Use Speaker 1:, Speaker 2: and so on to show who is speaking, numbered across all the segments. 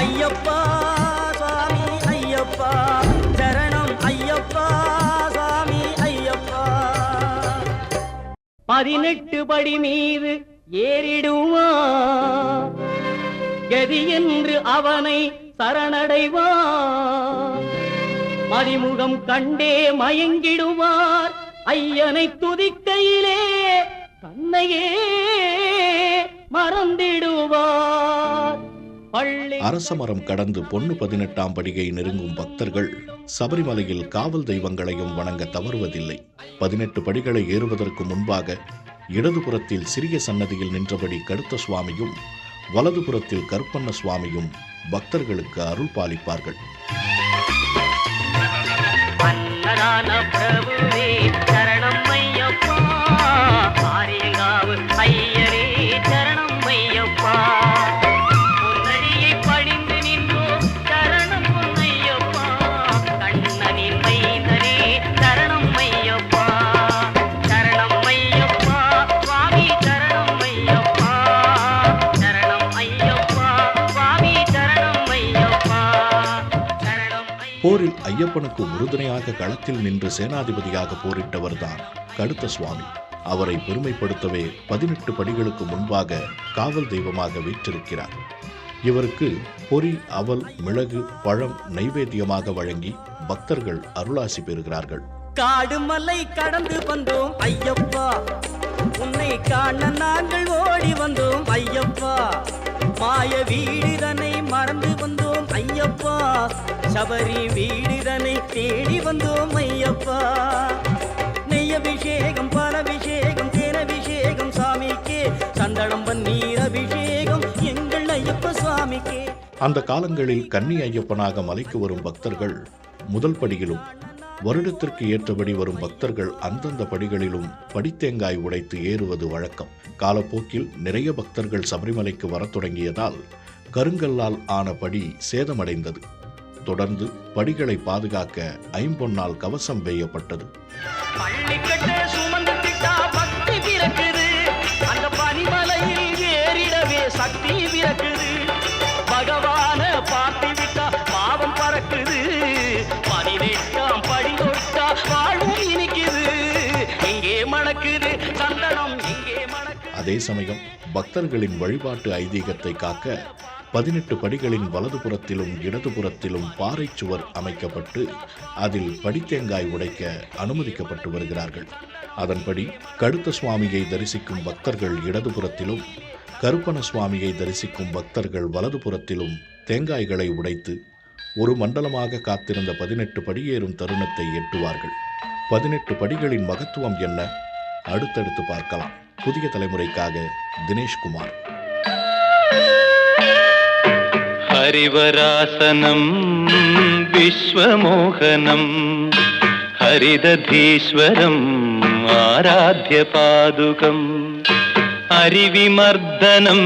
Speaker 1: ஐயப்பா சுவாமி ஐயப்பா. சரணம் ஐயப்பா சுவாமி ஐயப்பா. பதினெட்டு படி மீது ஏறிடுவா கதி என்று அவனை சரணடைவான் மதிமுகம் கண்டே மயங்கிடுவார். ஐயனை துதிக்கையிலே தன்னையே மறந்திடுவார்
Speaker 2: அரசமரம் கடந்து பொன்னு பதினெட்டாம் படியை நெருங்கும் பக்தர்கள் சபரிமலையில் காவல் தெய்வங்களையும் வணங்க தவறுவதில்லை. பதினெட்டு படிகளை ஏறுவதற்கு முன்பாக இடதுபுறத்தில் சிறிய சன்னதியில் நின்றபடி கருத்த சுவாமியும் வலதுபுறத்தில் கருப்பண்ண சுவாமியும் பக்தர்களுக்கு அருள் பாலிப்பார்கள். போரில் ஐயப்பனுக்கு உறுதுணையாக களத்தில் நின்று சேனாதிபதியாக போரிட்டவர்தான் கடுத்த சுவாமி. அவரை பெருமைப்படுத்தவே பதினெட்டு படிகளுக்கு முன்பாக காவல் தெய்வமாக வீற்றிருக்கிறார். இவருக்கு பொறி அவல் மிளகு பழம் நைவேத்தியமாக வழங்கி பக்தர்கள் அருளாசி பெறுகிறார்கள்.
Speaker 1: காடுமலை கடந்து வந்தோம் ஐயப்பா. உன்னை காண நாங்கள் ஓடி வந்தோம் ஐயப்பா. மாய வீடு சபரி வீடுதனை தேடி வந்தோம் ஐயப்பா. நெய் அபிஷேகம் பால் அபிஷேகம் தேன் அபிஷேகம் சாமிக்கே. சந்தனம் நீர் அபிஷேகம் எங்கள் ஐயப்ப சுவாமிக்கே.
Speaker 2: அந்த காலங்களில் கன்னி ஐயப்பனாக மலைக்கு வரும் பக்தர்கள் முதல் படியிலும் வருடத்திற்கு ஏற்றபடி வரும் பக்தர்கள் அந்தந்த படிகளிலும் படித்தேங்காய் உடைத்து ஏறுவது வழக்கம். காலப்போக்கில் நிறைய பக்தர்கள் சபரிமலைக்கு வரத் தொடங்கியதால் கருங்கல்லால் ஆன படி சேதமடைந்தது. தொடர்ந்து படிகளை பாதுகாக்க ஐம்பொன்னால் கவசம் வேயப்பட்டது.
Speaker 1: சக்தி பிறக்குது. பகவான பார்த்து விட்டா பாவம் பறக்குது. பதினெட்டாம் படி தொட்டா வாழ்வும் இனிக்குது. எங்கே மணக்குது சந்தனம் எங்கே மணக்குது.
Speaker 2: அதே சமயம் பக்தர்களின் வழிபாட்டு ஐதீகத்தை காக்க பதினெட்டு படிகளின் வலதுபுறத்திலும் இடதுபுறத்திலும் பாறை சுவர் அமைக்கப்பட்டு அதில் படித்தேங்காய் உடைக்க அனுமதிக்கப்பட்டு வருகிறார்கள். அதன்படி கடுத்த சுவாமியை தரிசிக்கும் பக்தர்கள் இடதுபுறத்திலும் கருப்பண சுவாமியை தரிசிக்கும் பக்தர்கள் வலதுபுறத்திலும் தேங்காய்களை உடைத்து ஒரு மண்டலமாக காத்திருந்த பதினெட்டு படியேறும் தருணத்தை எட்டுவார்கள். பதினெட்டு படிகளின் மகத்துவம் என்ன? அடுத்தடுத்து பார்க்கலாம். புதிய தலைமுறைக்காக தினேஷ்குமார்.
Speaker 3: ഹരിവരാസനം വിശ്വമോഹനം ഹരിദധീശ്വരം ആരാധ്യപാദുകം അരിവിമർദ്ദനം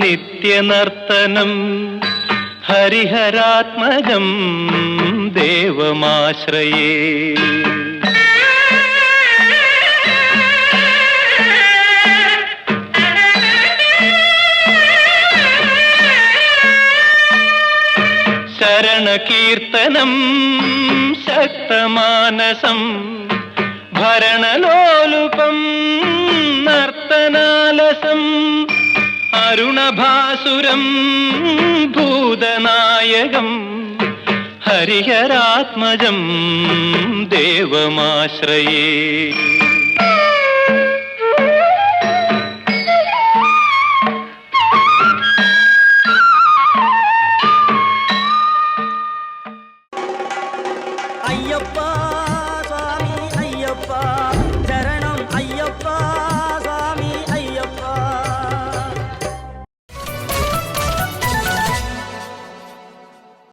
Speaker 3: നിത്യനർത്തനം ഹരിഹരാത്മജം ദേവമാശ്രയേ. കീർത്തനം ശക്തമാനസം ഭരണലോലുപം നർത്തനാലസം അരുണഭാസുരം ഭൂതനായകം ഹരിഹരാത്മജം ദേവമാശ്രയേ.